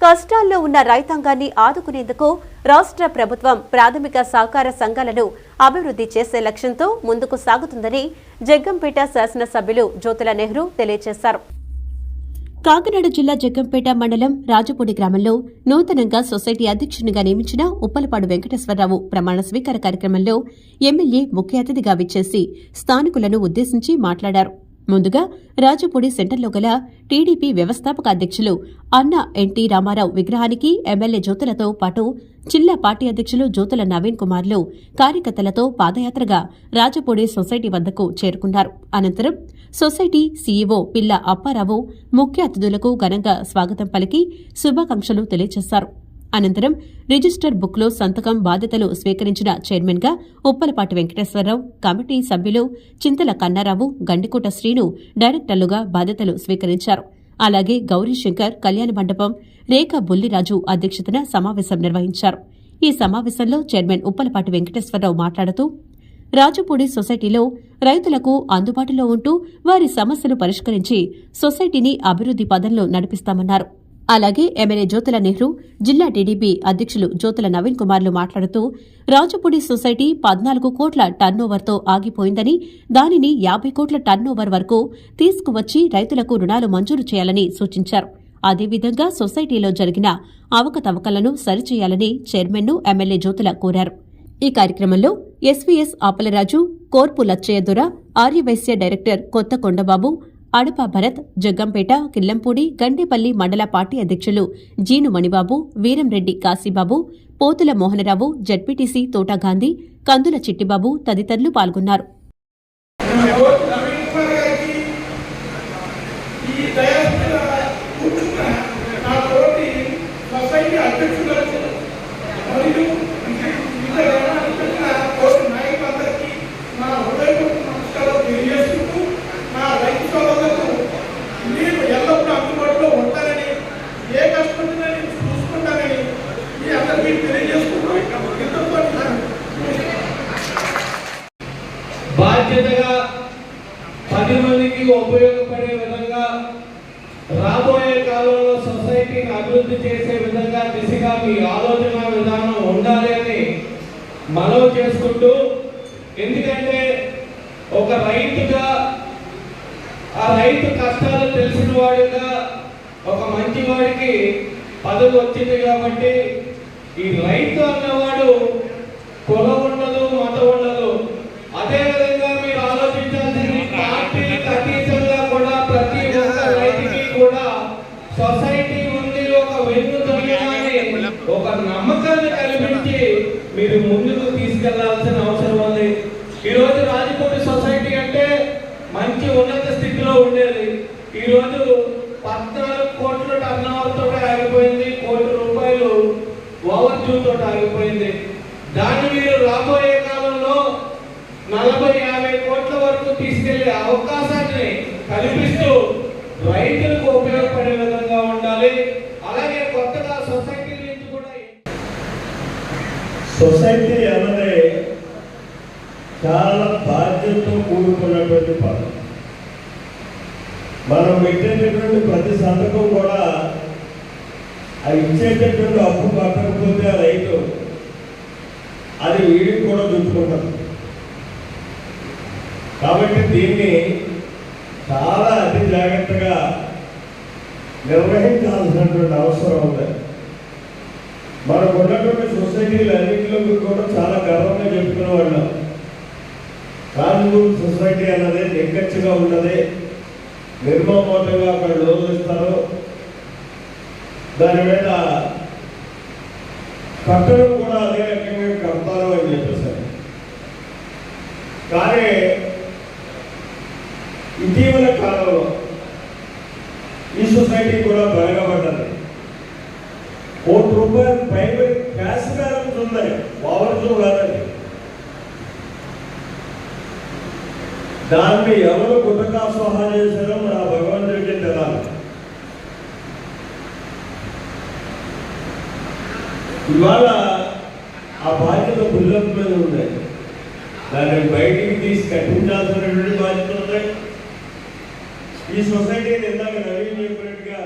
కష్టాల్లో ఉన్న రైతాంగాన్ని ఆదుకునేందుకు రాష్ట్ర ప్రభుత్వం ప్రాథమిక సహకార సంఘాలను అభివృద్ధి చేసే లక్ష్యంతో ముందుకు సాగుతుందని జగ్గంపేట శాసనసభ్యులు జ్యోతుల నెహ్రూ తెలియజేశారు. కాకినాడ జిల్లా జగ్గంపేట మండలం రాజపూడి గ్రామంలో నూతనంగా సొసైటీ అధ్యక్షునిగా నియమించిన ఉప్పలపాడు వెంకటేశ్వరరావు ప్రమాణ స్వీకార కార్యక్రమంలో ఎమ్మెల్యే ముఖ్య అతిథిగా విచ్చేసి స్థానికులను ఉద్దేశించి మాట్లాడారు. ముందుగా రాజపూడి సెంటర్లో గల టీడీపీ వ్యవస్థాపక అధ్యక్షులు అన్న ఎన్టీ రామారావు విగ్రహానికి ఎమ్మెల్యే జ్యోతులతో పాటు జిల్లా పార్టీ అధ్యక్షులు జ్యోతుల నవీన్ కుమార్లు కార్యకర్తలతో పాదయాత్రగా రాజపూడి సొసైటీ వద్దకు చేరుకున్నారు. అనంతరం సొసైటీ సీఈఓ పిల్ల అప్పారావు ముఖ్య అతిథులకు ఘనంగా స్వాగతం పలికి శుభాకాంక్షలు తెలియజేశారు. అనంతరం రిజిస్టర్ బుక్లో సంతకం బాధ్యతలు స్వీకరించిన చైర్మన్గా ఉప్పలపాటి వెంకటేశ్వరరావు కమిటీ సభ్యులు చింతల కన్నారావు గండికోట శ్రీను డైరెక్టర్లుగా బాధ్యతలు స్వీకరించారు. అలాగే గౌరీశంకర్ కళ్యాణ మండపం రేఖ బుల్లిరాజు అధ్యక్షతన సమావేశం నిర్వహించారు. ఈ సమావేశంలో చైర్మన్ ఉప్పలపాటి వెంకటేశ్వరరావు మాట్లాడుతూ రాజపూడి సొసైటీలో రైతులకు అందుబాటులో ఉంటూ వారి సమస్యలు పరిష్కరించి సొసైటీని అభివృద్ది పదంలో నడిపిస్తామన్నారు. అలాగే ఎమ్మెల్యే జ్యోతుల నెహ్రూ జిల్లా టీడీపీ అధ్యక్షులు జ్యోతుల నవీన్ కుమార్లు మాట్లాడుతూ రాజపూడి సొసైటీ పద్నాలుగు కోట్ల టర్నోవర్తో ఆగిపోయిందని దానిని యాభై కోట్ల టర్నోవర్ వరకు తీసుకువచ్చి రైతులకు రుణాలు మంజూరు చేయాలని సూచించారు. అదేవిధంగా సొసైటీలో జరిగిన అవకతవకలను సరిచేయాలని చైర్మన్ను ఎమ్మెల్యే జ్యోతుల కోరారు. ఈ కార్యక్రమంలో ఎస్వీఎస్ ఆపలరాజు కోర్పు లచ్చయ్యదుర ఆర్యవైశ్య డైరెక్టర్ కొత్త కొండబాబు అడప భరత్ జగ్గంపేట కిల్లంపూడి గండేపల్లి మండల పార్టీ అధ్యక్షులు జీను మణిబాబు వీరంరెడ్డి కాశీబాబు పోతుల మోహనరావు జడ్పీటీసీ తోటాగాంధీ కందుల చిట్టిబాబు తదితరులు పాల్గొన్నారు. బాధ్యతగా పది మందికి ఉపయోగపడే విధంగా రాబోయే కాలంలో సొసైటీని అభివృద్ధి చేసే విధంగా దిశగా మీ ఆలోచన విధానం ఉండాలి అని మనవి చేసుకుంటూ ఎందుకంటే ఒక రైతుగా ఆ రైతు కష్టాలు తెలిసిన వాడిగా ఒక మంచి వాడికి పదవి వచ్చింది కాబట్టి ఈ రైతు అన్న కూడా సొసైటీ ఉంది ఒక వెన్నుదొంగని ఒక నమ్మకాన్ని కల్పించి మీరు ముందుకు తీసుకెళ్ళాల్సిన అవసరం ఉంది. ఈ రోజు రాజకోటి సొసైటీ అంటే మంచి ఉన్నత స్థితిలో ఉండేది. ఈరోజు పద్నాలుగు కోట్ల టర్న్ ఓవర్తో ఆగిపోయింది కోటి రూపాయలు ఓవర్ డ్యూ తోటి ఆగిపోయింది. దాన్ని మీరు రాబోయే కాలంలో నలభై యాభై కోట్ల వరకు తీసుకెళ్ళే అవకాశాన్ని కల్పిస్తూ రైతు ఉపయోగపడే విధంగా ఉండాలి అలాగే కొత్తగా సొసైటీ నుంచి కూడా సొసైటీ అన్నది చాలా బాధ్యతతో కూడుకున్నటువంటి పదం మనం పెట్టేటటువంటి ప్రతి సంతకం కూడా ఆ ఇచ్చేటటువంటి అప్పు కట్టకపోతే ఆ రైతు అది వీడికి కూడా చూసుకుంటాం కాబట్టి దీన్ని చాలా అతి జాగ్రత్తగా నిర్వహించాల్సినటువంటి అవసరం ఉంది. మనకు ఉన్నటువంటి సొసైటీలు అన్నింటిలో కూడా చాలా గర్వంగా చెప్పుకునే వాళ్ళం కాన్పూర్ సొసైటీ అన్నది నిక్కచ్చిగా ఉన్నది. నిర్మమోటంగా అక్కడ లోన్లు ఇస్తారు. దాని మీద కట్టడం కూడా అదే రకంగా కడతారు అని చెప్పేసారు. కానీ ఇటీవల కాలంలో ఈ సొసైటీ కూడా బాగా నూరు రూపాయలు పైబడి క్యాష్ బ్యాలెన్స్ ఉన్నాయి ఓవర్ఫ్లో కాదండి. దాన్ని ఎవరు గుట్టకా స్వాహా చేశారో మన భగవంతుడికి తెలాలి ఇవాళ ఆ బాధ్యత బుల్లం మీద ఉంది. దాన్ని బయటికి తీసి కట్టించాల్సినటువంటి బాధ్యత ఉన్నాయి. ఈ సొసైటీని ఇందాక నవీన్ చెప్పినట్టుగా